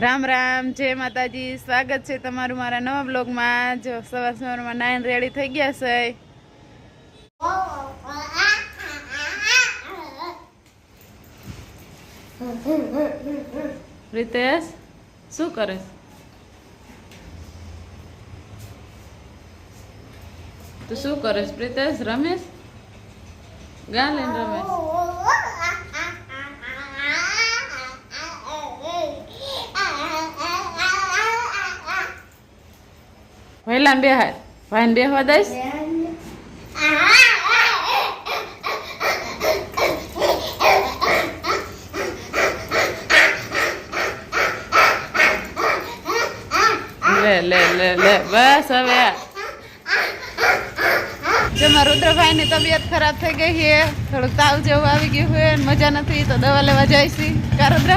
રામ રામ, જય માતાજી. સ્વાગત છે તમારું મારા નવા બ્લોગમાં. જો, સવાર સવારમાં નાઈન રેડી થઈ ગયા છે. રીતેશ, શું કરે તું શું કરે પ્રિતેશ, રમેશ? ગાલે રમેશ? વહેલા બે હાથ ભાઈને બેહવા દઈશ? લે લે લે લે, બસ હવે. જેમાં રુદ્રભાઈ ની તબિયત ખરાબ થઈ ગઈ છે. થોડુંક તાવ જેવું આવી ગયું હોય મજા નથી, તો દવા લેવા જઈશી. કા રુદ્ર?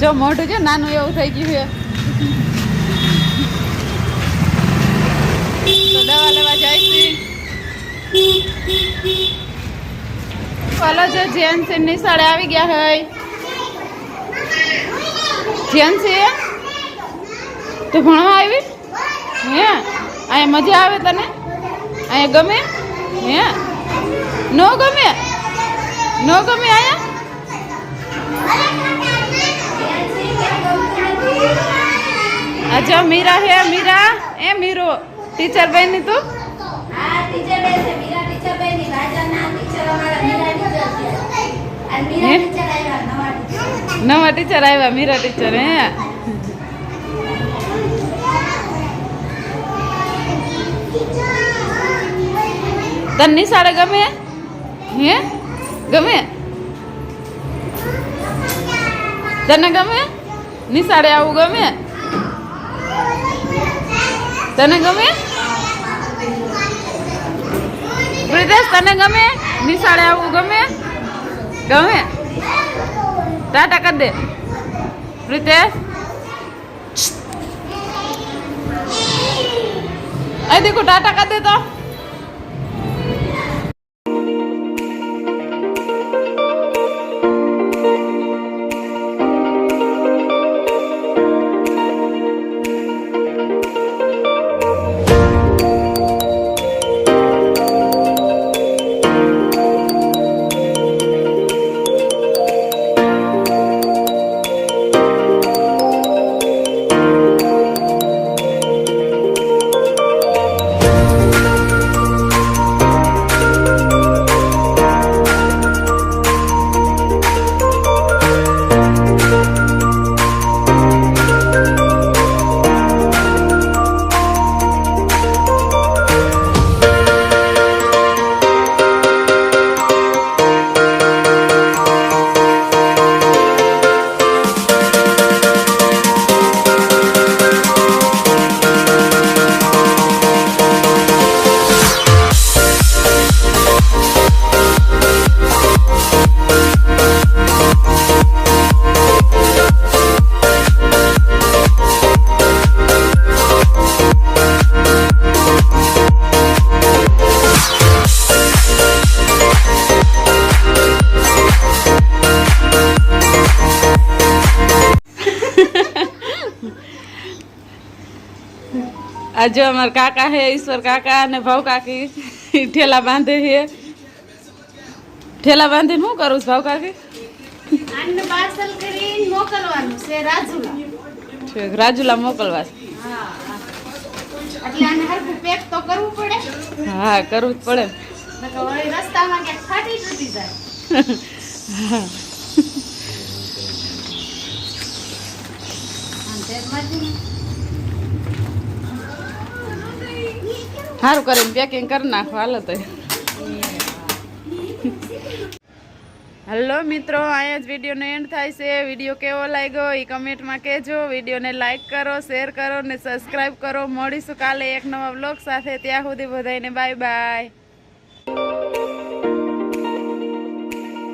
જો મોઢું છે નાનું એવું થઈ ગયું છે તો દવા લેવા જાય છે ચાલો જો જેન્સી નિશાળે આવી ગયા હોય. જેન્સી તું ભણવા આવી? હે? અહીંયા મજા આવે તને? અહીંયા ગમે? હે? નો ગમે? નો ગમે અહીંયા? અચ્છા મીરા હે મીરા. એ મીરો. ટીચર બની તું? ટીચર બેન છે, મીરા. નવા ટીચર આવ્યા, મીરા ટીચર હે? તને નિશાળે ગમે? હે? ગમે? તને ગમે? નિશાળે આવું ગમે? તને ગમે? પ્રિતેશ, તને ગમે? નિશાળે આવું ગમે? ગમે? ટાટા કર દે. પ્રીતેશ અહીં દેખો ટાટા કર દે તો. આ જો અમારા કાકા હે ઈશ્વર કાકા અને ભાવ કાકી. ઠેલા બાંધે હે. ઠેલા બાંધીને શું કરું છું ભાવ કાકી? રાજુલા. મોકલવા હા કરવું જ પડે. રસ્તામાં સારું કરીને પેકિંગ કરી નાખો. હાલો તો. હલો મિત્રો, અહીંયા જ વિડીયોનો એન્ડ થાય છે. વીડિયો કેવો લાગ્યો એ કમેન્ટમાં કહેજો. વિડીયોને લાઇક કરો શેર કરો ને સબસ્ક્રાઈબ કરો. મળીશું કાલે એક નવા બ્લોગ સાથે. ત્યાં સુધી બધાને બાય બાય